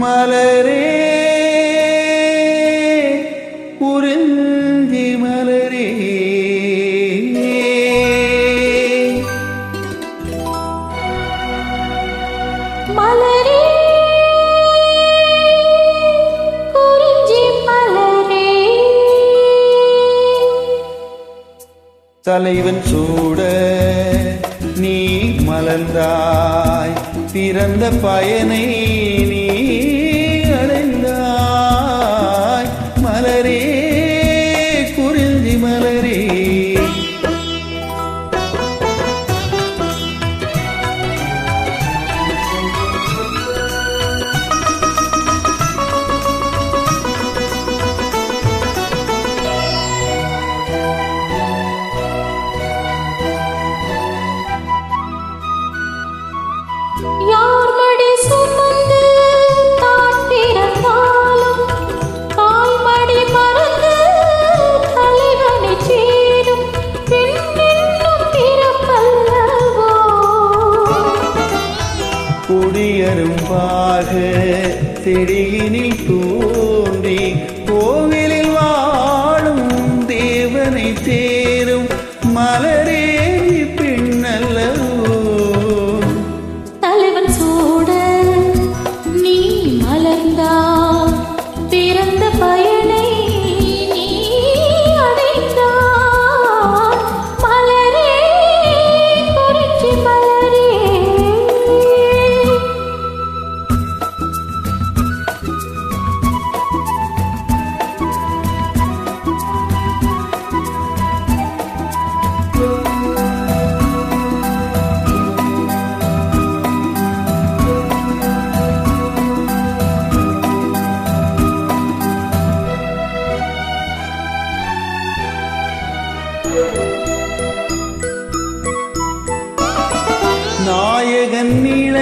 மலரே குறிந்தி மலரே. மலரே குறிஞ்சி தலைவன் சூட நீ மலர்ந்தாய் பிறந்த பயனை நீ குடியரும்பாக செடியினில் தோன்றி கோவிலில் வாழும் தேவனை தேரும் மலரே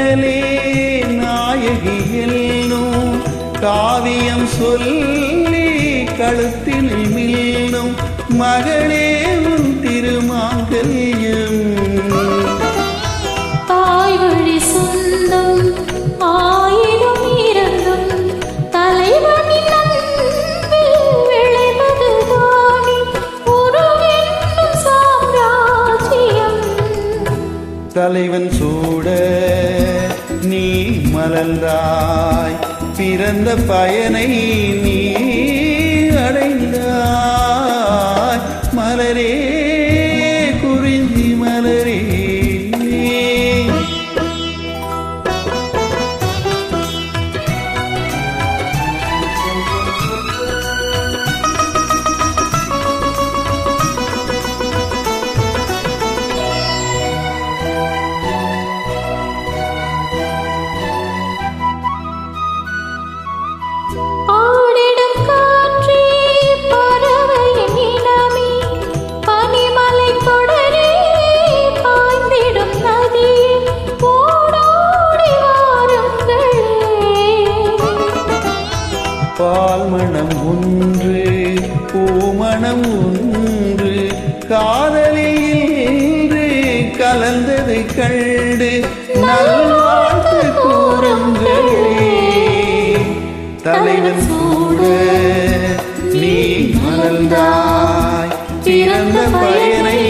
நிழலே நாயகி எல்லும் காவியம் சொல்லி கழுத்தில் மில்லும் மகளே உன் திருமாங்கல்யம். தாய் வழி சொந்தம் ஆயிரம் தலைவனின் சாம்ராஜ்யம். தலைவன் சூட மலர்ந்தாய் பிறந்த பயனை நீ அடைந்தாய். பால் மனம் ஒன்று பூமணம் ஒன்று காதலில் இன்று கலந்ததை கண்டு நல்வாழ்த்து கூறுங்களே. தலைவன் கூட நீ மலர்ந்தாய் பிறந்த பயனை